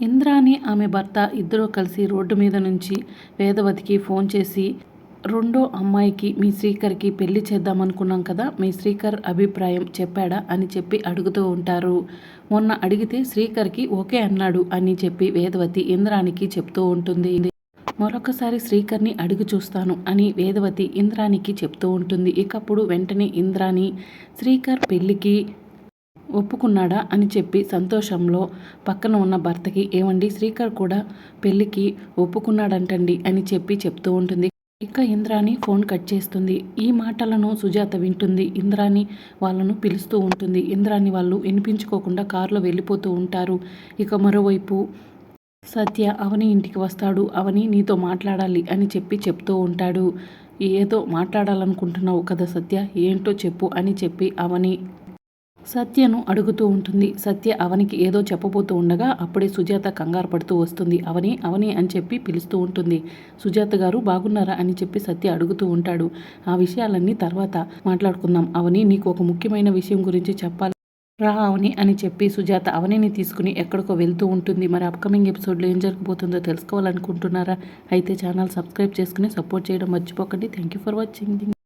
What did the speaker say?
ఇంద్రాని ఆమె భర్త ఇద్దరూ కలిసి రోడ్డు మీద నుంచి వేదవతికి ఫోన్ చేసి రెండో అమ్మాయికి మీ శ్రీకర్కి పెళ్ళి చేద్దామనుకున్నాం కదా మీ శ్రీకర్ అభిప్రాయం చెప్పాడా? అని చెప్పి అడుగుతూ ఉంటారు. మొన్న అడిగితే శ్రీకర్కి ఓకే అన్నాడు అని చెప్పి వేదవతి ఇంద్రానికి చెప్తూ ఉంటుంది. మరొకసారి శ్రీకర్ని అడుగు చూస్తాను అని వేదవతి ఇంద్రానికి చెప్తూ ఉంటుంది. ఇకప్పుడు వెంటనే ఇంద్రాని శ్రీకర్ పెళ్ళికి ఒప్పుకున్నాడా అని చెప్పి సంతోషంలో పక్కన ఉన్న భర్తకి ఏమండి శ్రీకర్ కూడా పెళ్ళికి ఒప్పుకున్నాడంటండి అని చెప్పి చెప్తూ ఉంటుంది. ఇక ఇంద్రాని ఫోన్ కట్ చేస్తుంది. ఈ మాటలను సుజాత వింటుంది. ఇంద్రాని వాళ్ళను పిలుస్తూ ఉంటుంది. ఇంద్రాని వాళ్ళు వినిపించుకోకుండా కారులో వెళ్ళిపోతూ ఉంటారు. ఇక మరోవైపు సత్య అవని ఇంటికి వస్తాడు. అవని నీతో మాట్లాడాలి అని చెప్పి చెప్తూ ఉంటాడు. ఏదో మాట్లాడాలనుకుంటున్నావు కదా సత్య ఏంటో చెప్పు అని చెప్పి అవని సత్యను అడుగుతూ ఉంటుంది. సత్య అవనికి ఏదో చెప్పబోతూ ఉండగా అప్పుడే సుజాత కంగారు పడుతూ వస్తుంది. అవని అవని అని చెప్పి పిలుస్తూ ఉంటుంది. సుజాత గారు బాగున్నారా? అని చెప్పి సత్య అడుగుతూ ఉంటాడు. ఆ విషయాలన్నీ తర్వాత మాట్లాడుకుందాం. అవని నీకు ఒక ముఖ్యమైన విషయం గురించి చెప్పాలి. రా అవని అని చెప్పి సుజాత అవనిని తీసుకుని ఎక్కడికో వెళ్తూ ఉంటుంది. మరి అప్కమింగ్ ఎపిసోడ్లో ఏం జరగబోతుందో తెలుసుకోవాలనుకుంటున్నారా? అయితే ఛానల్ సబ్స్క్రైబ్ చేసుకుని సపోర్ట్ చేయడం మర్చిపోకండి. Thank you for watching